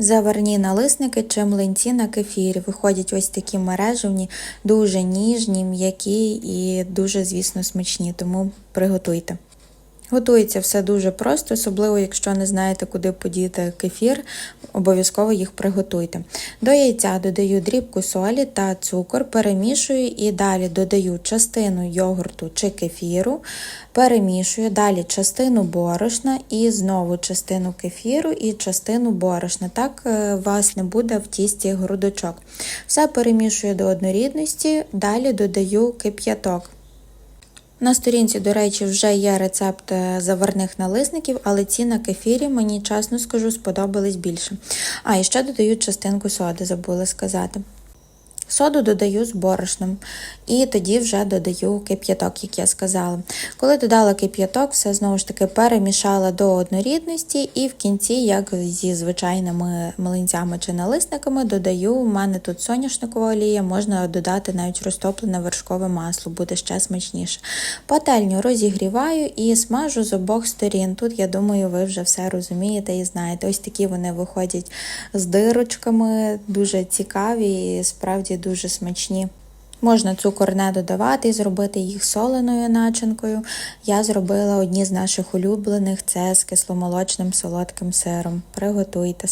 Заварні налисники чи млинці на кефірі. Виходять ось такі мережевні, дуже ніжні, м'які і дуже, звісно, смачні, тому приготуйте. Готується все дуже просто, особливо якщо не знаєте, куди подіти кефір, обов'язково їх приготуйте. До яйця додаю дрібку солі та цукор, перемішую і далі додаю частину йогурту чи кефіру, перемішую, далі частину борошна і знову частину кефіру і частину борошна. Так е, у вас не буде в тісті грудочок. Все перемішую до однорідності, далі додаю кип'яток. На сторінці, до речі, вже є рецепт е, заварних налисників, але ці на кефірі мені, чесно скажу, сподобались більше. А, і ще додаю частинку соди, забула сказати. Соду додаю з борошном і тоді вже додаю кип'яток, як я сказала. Коли додала кип'яток, все знову ж таки перемішала до однорідності, і в кінці, як зі звичайними млинцями чи налисниками, додаю. У мене тут соняшникова олія, можна додати навіть розтоплене вершкове масло, буде ще смачніше. Пательню розігріваю і смажу з обох сторін. Тут, я думаю, ви вже все розумієте і знаєте. Ось такі вони виходять з дирочками, дуже цікаві і справді дуже смачні. Можна цукор не додавати і зробити їх соленою начинкою. Я зробила одні з наших улюблених це з кисломолочним солодким сиром. Приготуйте.